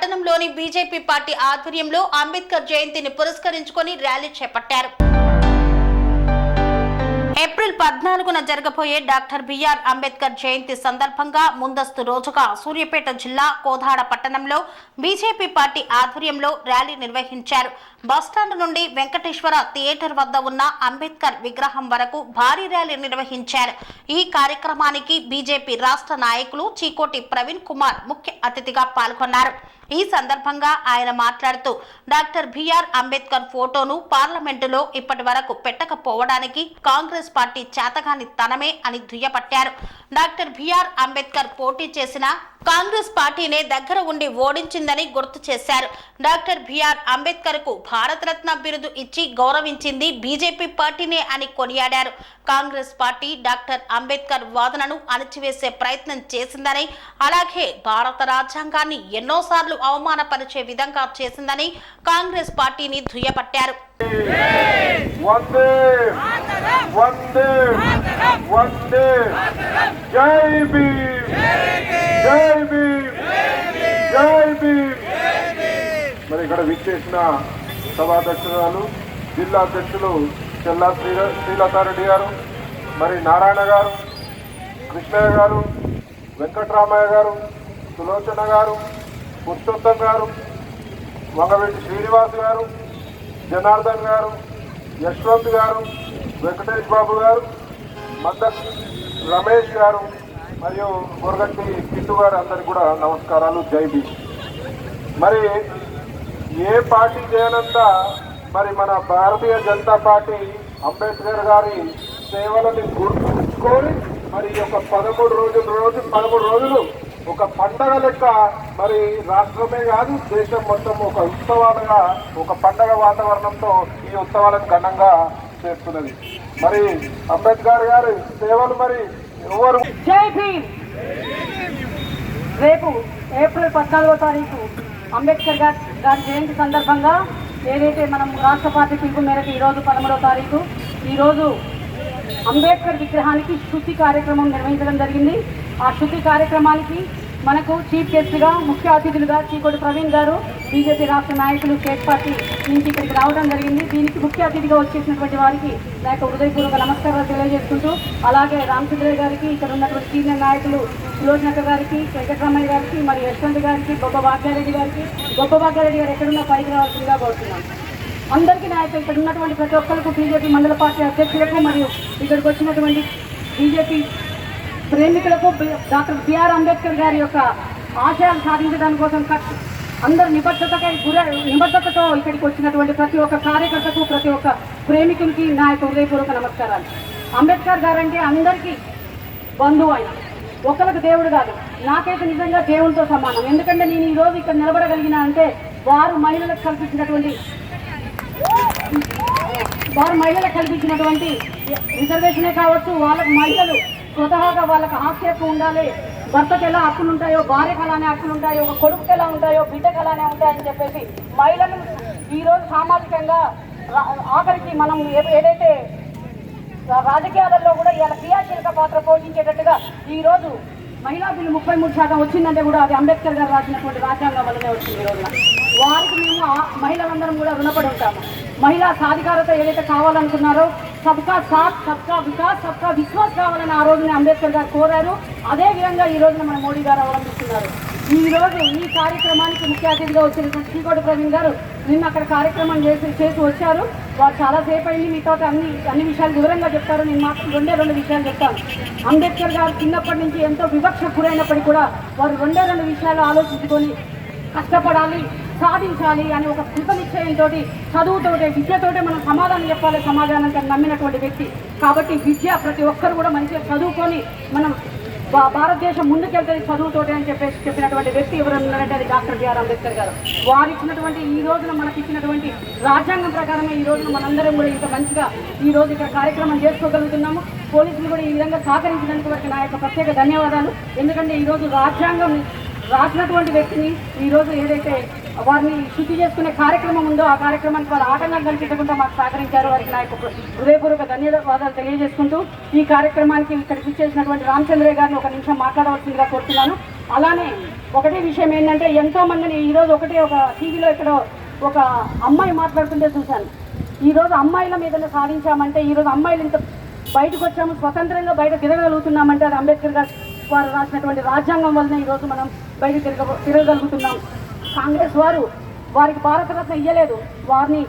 పట్టణంలోని BJP party ఆధ్వర్యంలో అంబేద్కర్ జయంతిని పురస్కరించుకొని ర్యాలీ చేపట్టారు. ఏప్రిల్ పద్నాలుగున జరగబోయే డాక్టర్ బిఆర్ అంబేద్కర్ జయంతి సందర్భంగా ముందస్తు రోజుగా సూర్యాపేట జిల్లా కోదాడ పట్టణంలో బీజేపీ పార్టీ ఆధ్వర్యంలో ర్యాలీ నిర్వహించారు. బస్టాండ్ నుండి వెంకటేశ్వర థియేటర్ వద్ద ఉన్న అంబేద్కర్ విగ్రహం వరకు భారీ ర్యాలీ నిర్వహించారు. ఈ కార్యక్రమానికి బీజేపీ రాష్ట్ర నాయకులు చీకోటి ప్రవీణ్ కుమార్ ముఖ్య అతిథిగా పాల్గొన్నారు. ఈ సందర్భంగా ఆయన మాట్లాడుతూ డాక్టర్ బిఆర్ అంబేద్కర్ ఫోటోను పార్లమెంటులో ఇప్పటి వరకు పెట్టకపోవడానికి కాంగ్రెస్ పార్టీ చేతగాని తనమే అని దుయ్యపట్టారు డాక్టర్ బిఆర్ అంబేద్కర్ పోటీ చేసిన కాంగ్రెస్ పార్టీనే దగ్గర ఉండి ఓడించిందని గుర్తు చేశారు. డాక్టర్ బిఆర్ అంబేద్కర్కు భారతరత్న బిరుదు ఇచ్చి గౌరవించింది బీజేపీ పార్టీనే అని కొనియాడారు. కాంగ్రెస్ పార్టీ డాక్టర్ అంబేద్కర్ వాదనను అణచివేసే ప్రయత్నం చేసిందని అలాగే భారత రాజ్యాంగాన్ని ఎన్నోసార్లు అవమానపరిచే విధంగా చేసిందని కాంగ్రెస్ పార్టీని దుయ్యపట్టారు మరి ఇక్కడ విచ్చేసిన సభాధ్యక్షురాలు జిల్లా అధ్యక్షులు చెల్లా శ్రీ శ్రీలతారెడ్డి గారు మరి నారాయణ గారు కృష్ణయ్య గారు వెంకట్రామయ్య గారు సులోచన గారు పురుషోత్తం గారు వంగవెట్టి శ్రీనివాస్ గారు జనార్దన్ గారు యశ్వంత్ గారు వెంకటేష్ బాబు గారు మద్ద రమేష్ గారు మరియు గొరగట్టి కిట్టు గారు అందరికి కూడా నమస్కారాలు. జై మరి ఏ పార్టీ చేయనంతా మరి మన భారతీయ జనతా పార్టీ అంబేద్కర్ గారి సేవలని గుర్తుంచుకొని మరి ఈ యొక్క పదమూడు రోజుల రోజు పదమూడు రోజులు ఒక పండగ లెక్క మరి రాష్ట్రమే కాదు దేశం మొత్తం ఒక ఉత్సవాలుగా ఒక పండగ వాతావరణంతో ఈ ఉత్సవాలను ఘనంగా చేస్తున్నది. మరి అంబేద్కర్ గారి సేవలు మరి ఎవరు? రేపు ఏప్రిల్ పద్నాలుగో తారీఖు అంబేద్కర్ గారి గారి జయంతి సందర్భంగా ఏదైతే మనం రాష్ట్ర పార్టీ పిలుపు మేరకు ఈరోజు పదమూడవ తారీఖు ఈరోజు అంబేద్కర్ విగ్రహానికి శుద్ధి కార్యక్రమం నిర్వహించడం జరిగింది. ఆ శుద్ధి కార్యక్రమానికి మనకు చీఫ్ గెస్ట్గా ముఖ్య అతిథులుగా చీకోటి ప్రవీణ్ గారు బీజేపీ రాష్ట్ర నాయకులు స్టేట్ పార్టీ నుంచి ఇక్కడికి రావడం జరిగింది. దీనికి ముఖ్య అతిథిగా వచ్చేసినటువంటి వారికి నా యొక్క హృదయపూర్వక నమస్కారాలు తెలియజేసుకుంటూ అలాగే రామచంద్రయ్య గారికి ఇక్కడ ఉన్నటువంటి సీనియర్ నాయకులు సులోచనక గారికి వెంకటరామయ్య గారికి మరి యశ్వంత్ గారికి గొప్ప భాగ్యారెడ్డి గారికి గొప్ప భాగ్యారెడ్డి గారు ఎక్కడున్నా పైకి రావాల్సిందిగా కోరుతున్నాను అందరికీ నా యొక్క ఇక్కడ ఉన్నటువంటి ప్రతి ఒక్కరికి బీజేపీ మండల పార్టీ అధ్యక్షులకు మరియు ఇక్కడికి వచ్చినటువంటి బీజేపీ ప్రేమికులకు డాక్టర్ బిఆర్ అంబేద్కర్ గారి యొక్క ఆశయాలు సాధించడం కోసం కట్- అందరు నిబద్ధతకై గుర నిబద్ధతతో ఇక్కడికి వచ్చినటువంటి ప్రతి ఒక్క కార్యకర్తకు ప్రతి ఒక్క ప్రేమికునికి నా యొక్క హృదయపూర్వక నమస్కారాలు. అంబేద్కర్ గారంటే అందరికీ బంధువు ఆయన. ఒకరికి దేవుడు కాదు. నాకైతే నిజంగా దేవునితో సమానం. ఎందుకంటే నేను ఈ రోజు ఇక్కడ నిలబడగలిగిన అంటే వారు మహిళలకు కల్పించినటువంటి వారు మహిళలకు కల్పించినటువంటి రిజర్వేషనే కావచ్చు. వాళ్ళకు మహిళలు స్వతహాగా వాళ్ళకి ఆక్షేపం ఉండాలి. భర్తకు ఎలా హక్కులు ఉంటాయో భార్యకు అలానే హక్కులు ఉంటాయో ఒక కొడుకుకి ఎలా ఉంటాయో బిడ్డకు అలానే ఉంటాయని చెప్పేసి మహిళలు ఈరోజు సామాజికంగా ఆఖరికి మనం ఏదైతే రా- రాజకీయాలలో కూడా ఇలా క్రియాశీలక పాత్ర పోషించేటట్టుగా ఈ రోజు మహిళా బిల్లు ముప్పై మూడు శాతం వచ్చిందంటే కూడా అది అంబేద్కర్ గారు రాసినటువంటి రాజ్యాంగం వల్లనే వచ్చింది ఈ వారికి మేము మహిళలందరం కూడా రుణపడి ఉంటాము. మహిళా సాధికారత ఏదైతే కావాలనుకున్నారో సబ్కా సాత్ సబ్కా వికాస్ సబ్కా విశ్వాస్ కావాలని ఆ రోజున అంబేద్కర్ గారు కోరారు. అదే విధంగా ఈ రోజున మన మోడీ గారు అవలంబిస్తున్నారు. ఈ రోజు ఈ కార్యక్రమానికి ముఖ్య అతిథిగా వచ్చినటువంటి శ్రీకోటి ప్రవీణ్ గారు నిన్న అక్కడ కార్యక్రమం చేసి చేసి వచ్చారు. వారు చాలాసేపు అయింది. మీతో అన్ని అన్ని విషయాలు వివరంగా చెప్తారు. నేను మాత్రం రెండే రెండు విషయాలు చెప్తాను. అంబేద్కర్ గారు చిన్నప్పటి నుంచి ఎంతో వివక్ష గురైనప్పటికీ కూడా వారు రెండే రెండు విషయాలు ఆలోచించుకొని కష్టపడాలి. సాధించాలి అని ఒక కృత నిశ్చయంతో చదువుతోటే విద్యతోటే మనం సమాధానం చెప్పాలి సమాధానం నమ్మినటువంటి వ్యక్తి. కాబట్టి విద్య ప్రతి ఒక్కరు కూడా మంచిగా చదువుకొని మనం భా- భారతదేశం ముందుకెళ్తుంది చదువుతోటే అని చెప్పేసి చెప్పినటువంటి వ్యక్తి ఎవరన్నారంటే అది డాక్టర్ బిఆర్ అంబేద్కర్ గారు. వారు ఇచ్చినటువంటి ఈ రోజున మనకి ఇచ్చినటువంటి రాజ్యాంగం ప్రకారమే ఈ రోజున మనందరం కూడా ఇంత మంచిగా ఈ రోజు ఇక్కడ కార్యక్రమం చేసుకోగలుగుతున్నాము. పోలీసులు కూడా ఈ విధంగా సహకరించినందుకు వారికి నా యొక్క ప్రత్యేక ధన్యవాదాలు. ఎందుకంటే ఈరోజు రాజ్యాంగం రాసినటువంటి వ్యక్తిని ఈరోజు ఏదైతే వారిని శుద్ధి చేసుకునే కార్యక్రమం ఉందో ఆ కార్యక్రమానికి వారు ఆటంకం కల్పించకుండా మాకు సహకరించారు. వారికి నా యొక్క హృదయపూర్వక ధన్యవాదాలు తెలియజేసుకుంటూ ఈ కార్యక్రమానికి ఇక్కడికి ఇచ్చేసినటువంటి రామచంద్రయ్య గారిని ఒక నిమిషం మాట్లాడవలసిందిగా కోరుతున్నాను. అలానే ఒకటే విషయం ఏంటంటే ఎంతో మందిని ఈరోజు ఒకటే ఒక టీవీలో ఇక్కడ ఒక అమ్మాయి మాట్లాడుతుంటే చూశాను. ఈరోజు అమ్మాయిల మీద సాధించామంటే ఈరోజు అమ్మాయిలు ఇంత బయటకు వచ్చాము స్వతంత్రంగా బయట తిరగలుగుతున్నామంటే అది అంబేద్కర్ గారు వారు రాసినటువంటి రాజ్యాంగం వలన ఈరోజు మనం బయట తిరగ తిరగలుగుతున్నాం కాంగ్రెస్ వారు వారికి భారతరత్న ఇయ్యలేదు. వారిని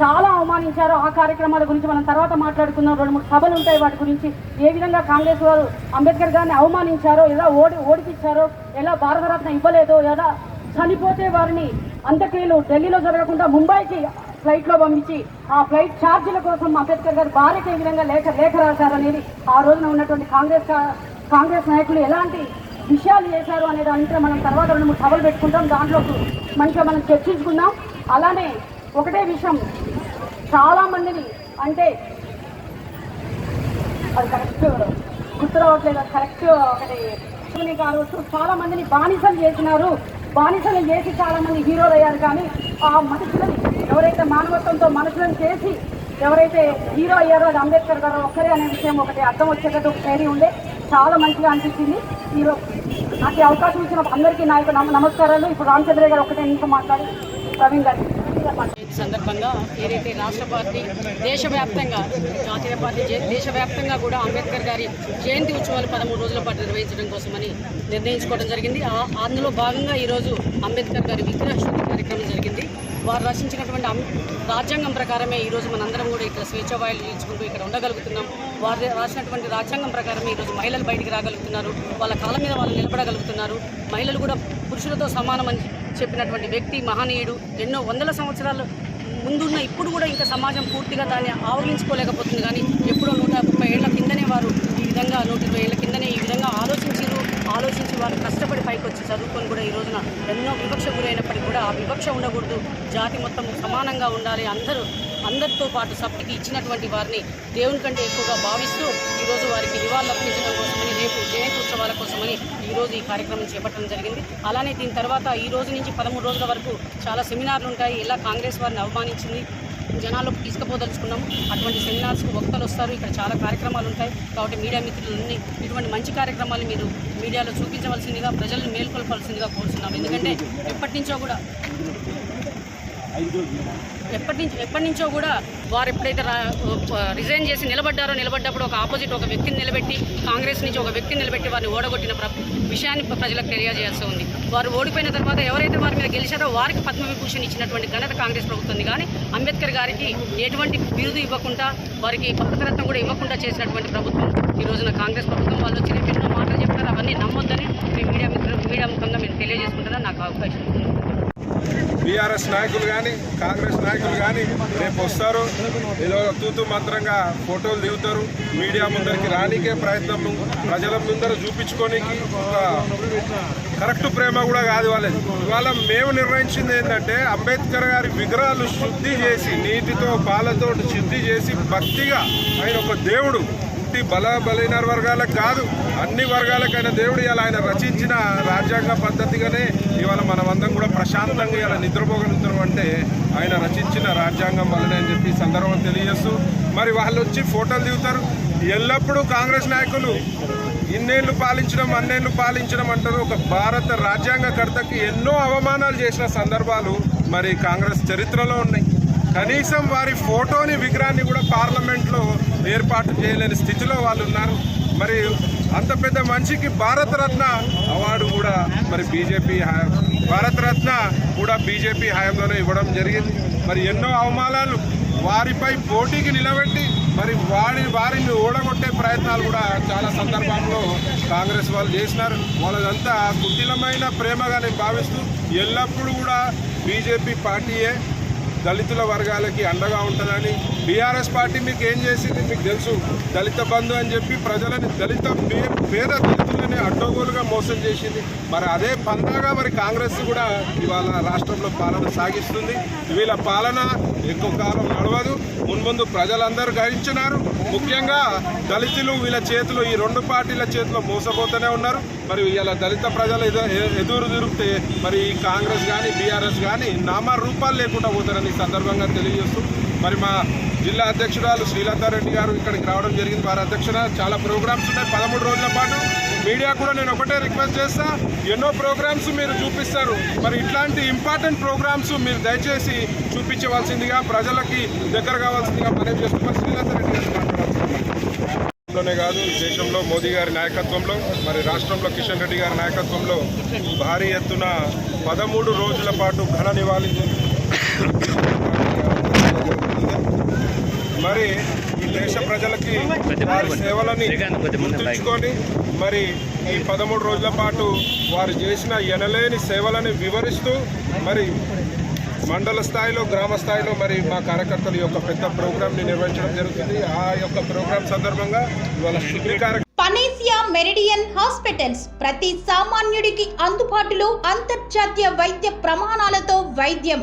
చాలా అవమానించారు ఆ కార్యక్రమాల గురించి మనం తర్వాత మాట్లాడుకుందాం. రెండు మూడు సభలు ఉంటాయి వాటి గురించి. ఏ విధంగా కాంగ్రెస్ వారు అంబేద్కర్ గారిని అవమానించారో ఎలా ఓడి ఓడిపించారో ఎలా భారతరత్న ఇవ్వలేదో ఎలా చనిపోతే వారిని అంత్యక్రియలు ఢిల్లీలో జరగకుండా ముంబైకి ఫ్లైట్లో పంపించి ఆ ఫ్లైట్ ఛార్జీల కోసం అంబేద్కర్ గారు భార్యకి ఏ విధంగా లేఖ లేఖ రాశారనేది ఆ రోజున ఉన్నటువంటి కాంగ్రెస్ కాంగ్రెస్ నాయకులు ఎలాంటి విషయాలు చేశారు అనే దాంట్లో మనం తర్వాత రెండు మూడు సభలు పెట్టుకుంటాం. దాంట్లో మంచిగా మనం చర్చించుకుందాం. అలానే ఒకటే విషయం. చాలా మందిని అంటే అది కరెక్ట్ గుర్తు రావట్లేదు కరెక్ట్ ఒకటి కావచ్చు చాలా మందిని బానిసలు చేసినారు. బానిసలు చేసి చాలామంది హీరోలు అయ్యారు కానీ ఆ మనుషులని ఎవరైతే మానవత్వంతో మనుషులను చేసి ఎవరైతే హీరో అయ్యారో అది అంబేద్కర్ గారు ఒక్కరే అనే విషయం ఒకటి అర్థం వచ్చేటట్టు ఒక ఉండే. చాలా మంచిగా అనిపించింది. ఈరోజు నాకు ఈ అవకాశం ఇచ్చిన అందరికీ నా యొక్క నమస్కారాలు. ఇప్పుడు రామచంద్రయ్య గారు ఒకటే నిమిషం మాట్లాడి. ప్రవీణ్ గారికి సందర్భంగా ఏదైతే రాష్ట్ర పార్టీ దేశవ్యాప్తంగా జాతీయ పార్టీ దేశవ్యాప్తంగా కూడా అంబేద్కర్ గారి జయంతి ఉత్సవాలు పదమూడు రోజుల పాటు నిర్వహించడం కోసమని నిర్ణయించుకోవడం జరిగింది. అందులో భాగంగా ఈరోజు అంబేద్కర్ గారి విగ్రహ కార్యక్రమం జరిగింది. వారు రచించినటువంటి రాజ్యాంగం ప్రకారమే ఈరోజు మనందరం కూడా ఇక్కడ స్వేచ్ఛ వాయులు పీల్చుకుంటూ ఇక్కడ ఉండగలుగుతున్నాం. వారు రాసినటువంటి రాజ్యాంగం ప్రకారమే ఈరోజు మహిళలు బయటికి రాగలుగుతున్నారు. వాళ్ళ కాళ్ళ మీద వాళ్ళు నిలబడగలుగుతున్నారు. మహిళలు కూడా పురుషులతో సమానమని చెప్పినటువంటి వ్యక్తి మహనీయుడు ఎన్నో వందల సంవత్సరాలు ముందున్న ఇప్పుడు కూడా ఇంకా సమాజం పూర్తిగా దాన్ని ఆవరించుకోలేకపోతుంది. కానీ ఎప్పుడో నూట ముప్పై ఏళ్ళ కిందనే వారు ఈ విధంగా నూట ఇరవై ఏళ్ళ కిందనే ఈ విధంగా ఆలోచించారు. ఆలోచించి వారు కష్టపడి పైకి వచ్చి చదువుకొని కూడా ఈ రోజున ఎన్నో వివక్ష గురైనప్పటికీ కూడా ఆ వివక్ష ఉండకూడదు. జాతి మొత్తం సమానంగా ఉండాలి. అందరూ అందరితో పాటు సభ్యుకి ఇచ్చినటువంటి వారిని దేవుని కంటే ఎక్కువగా భావిస్తూ ఈరోజు వారికి నివాళులు అర్పించడం కోసమని రేపు జయంతి ఉత్సవాల కోసమని ఈరోజు ఈ కార్యక్రమం చేపట్టడం జరిగింది. అలానే దీని తర్వాత ఈ రోజు నుంచి పదమూడు రోజుల వరకు చాలా సెమినార్లు ఉంటాయి. ఇలా కాంగ్రెస్ వారిని అవమానించింది జనాల్లోకి తీసుకుపోదలుచుకున్నాము. అటువంటి సెమినార్స్కు వక్తలు వస్తారు. ఇక్కడ చాలా కార్యక్రమాలు ఉంటాయి. కాబట్టి మీడియా మిత్రులన్నీ ఇటువంటి మంచి కార్యక్రమాలు మీరు మీడియాలో చూపించవలసిందిగా ప్రజలను మేల్కొల్పాల్సిందిగా కోరుతున్నాం ఎందుకంటే ఎప్పటి నుంచో కూడా ఎప్పటి నుంచి ఎప్పటి నుంచో కూడా వారు ఎప్పుడైతే రిజైన్ చేసి నిలబడ్డారో నిలబడ్డప్పుడు ఒక ఆపోజిట్ ఒక వ్యక్తిని నిలబెట్టి కాంగ్రెస్ నుంచి ఒక వ్యక్తిని నిలబెట్టి వారిని ఓడగొట్టిన ప్ర- విషయాన్ని ప్రజలకు తెలియజేయాల్సి ఉంది. వారు ఓడిపోయిన తర్వాత ఎవరైతే వారి మీద గెలిచారో వారికి పద్మవిభూషణ్ ఇచ్చినటువంటి ఘనత కాంగ్రెస్ ప్రభుత్వం కానీ అంబేద్కర్ గారికి ఎటువంటి బిరుదు ఇవ్వకుండా వారికి భారతరత్నం కూడా ఇవ్వకుండా చేసినటువంటి ప్రభుత్వం ఈ రోజున కాంగ్రెస్ ప్రభుత్వం. వాళ్ళు వచ్చి రేపు ఎన్నో మాటలు చెప్తారు అవన్నీ నమ్మొద్దని మీ మీడియా మిత్రులు మీడియా ముఖంగా మేము తెలియజేసుకుంటున్నా. నాకు అవకాశం టీఆర్ఎస్ నాయకులు కానీ కాంగ్రెస్ నాయకులు కానీ రేపు వస్తారు. ఏదో తూతు మంత్రంగా ఫోటోలు దిగుతారు. మీడియా ముందరికి రానికే ప్రయత్నం ప్రజల ముందర చూపించుకోనికి ఒక కరెక్ట్ ప్రేమ కూడా కాదు వాళ్ళది. ఇవాళ మేము నిర్ణయించింది ఏంటంటే అంబేద్కర్ గారి విగ్రహాలు శుద్ధి చేసి నీటితో పాలతో శుద్ధి చేసి భక్తిగా ఆయన ఒక దేవుడు. పుట్టి బల బలైన వర్గాలకు కాదు అన్ని వర్గాలకైనా దేవుడు ఇలా ఆయన రచించిన రాజ్యాంగ పద్ధతిగానే ఇవాళ మనమందరం కూడా ప్రశాంతంగా ఇలా నిద్రపోగలుగుతున్నాం అంటే ఆయన రచించిన రాజ్యాంగం వల్లనే అని చెప్పి సందర్భం తెలియజేస్తూ మరి వాళ్ళు వచ్చి ఫోటోలు దిగుతారు. ఎల్లప్పుడూ కాంగ్రెస్ నాయకులు ఇన్నేళ్ళు పాలించడం అన్నేళ్ళు పాలించడం అంటారు. ఒక భారత రాజ్యాంగకర్తకి ఎన్నో అవమానాలు చేసిన సందర్భాలు మరి కాంగ్రెస్ చరిత్రలో ఉన్నాయి. కనీసం వారి ఫోటోని విగ్రహాన్ని కూడా పార్లమెంట్లో ఏర్పాటు చేయలేని స్థితిలో వాళ్ళు ఉన్నారు. మరి అంత పెద్ద మనిషికి భారతరత్న అవార్డు కూడా మరి బీజేపీ భారతరత్న కూడా బీజేపీ హయాంలోనే ఇవ్వడం జరిగింది. మరి ఎన్నో అవమానాలు వారిపై పోటీకి నిలబెట్టి మరి వారి వారిని ఓడగొట్టే ప్రయత్నాలు కూడా చాలా సందర్భాల్లో కాంగ్రెస్ వాళ్ళు చేసినారు. వాళ్ళదంతా కుటిలమైన ప్రేమగా నేను భావిస్తూ ఎల్లప్పుడూ కూడా బీజేపీ పార్టీయే. దళితుల వర్గాలకి అండగా ఉంటుందని బీఆర్ఎస్ పార్టీ మీకు ఏం చేసింది? మీకు తెలుసు. దళిత బంధు అని చెప్పి ప్రజలని దళిత పే- పేద దళితులని అడ్డగోలుగా మోసం చేసింది. మరి అదే పందాగా మరి కాంగ్రెస్ కూడా ఇవాళ రాష్ట్రంలో పాలన సాగిస్తుంది. వీళ్ళ పాలన ఎక్కువ కాలం నడవదు. మున్ముందు ప్రజలందరూ గ్రహించున్నారు ముఖ్యంగా దళితులు వీళ్ళ చేతిలో ఈ రెండు పార్టీల చేతిలో మోసపోతూనే ఉన్నారు. మరి ఇలా దళిత ప్రజలు ఎ- ఎదురు తిరిగితే మరి ఈ కాంగ్రెస్ కానీ బీఆర్ఎస్ కానీ నామ రూపాలు లేకుండా పోతారని ఈ సందర్భంగా తెలియజేస్తూ మరి మా జిల్లా అధ్యక్షురాలు శ్రీలతారెడ్డి గారు ఇక్కడికి రావడం జరిగింది. వారి అధ్యక్షుడ చాలా ప్రోగ్రామ్స్ ఉన్నాయి. పదమూడు రోజుల పాటు మీడియా కూడా నేను ఒకటే రిక్వెస్ట్ చేస్తా. ఎన్నో ప్రోగ్రామ్స్ మీరు చూపిస్తారు. మరి ఇట్లాంటి ఇంపార్టెంట్ ప్రోగ్రామ్స్ మీరు దయచేసి చూపించవలసిందిగా ప్రజలకి దగ్గర కావాల్సిందిగా మనం చేస్తున్నాం శ్రీలతారెడ్డి గారు లోనే కాదు దేశంలో మోదీ గారి నాయకత్వంలో మరి రాష్ట్రంలో కిషన్ రెడ్డి గారి నాయకత్వంలో భారీ ఎత్తున పదమూడు రోజుల పాటు ఘన నివాళి మరి ఈ దేశ ప్రజలకి వారి సేవలని గుర్తుంచుకొని మరి ఈ పదమూడు రోజుల పాటు వారు చేసిన ఎనలేని సేవలని వివరిస్తూ మరి మండల స్థాయిలో గ్రామ స్థాయిలో మరి మా కార్యకర్తలు యొక్క పెద్ద ప్రోగ్రామ్ని నిర్వహించడం జరుగుతుంది. ఆ యొక్క ప్రోగ్రాం సందర్భంగా ఇవాళ కార్యక్రమం పనేసియా మెరిడియన్ హాస్పిటల్స్ ప్రతి సామాన్యుడికి అందుబాటులో అంతర్జాతీయ వైద్య ప్రమాణాలతో వైద్యం.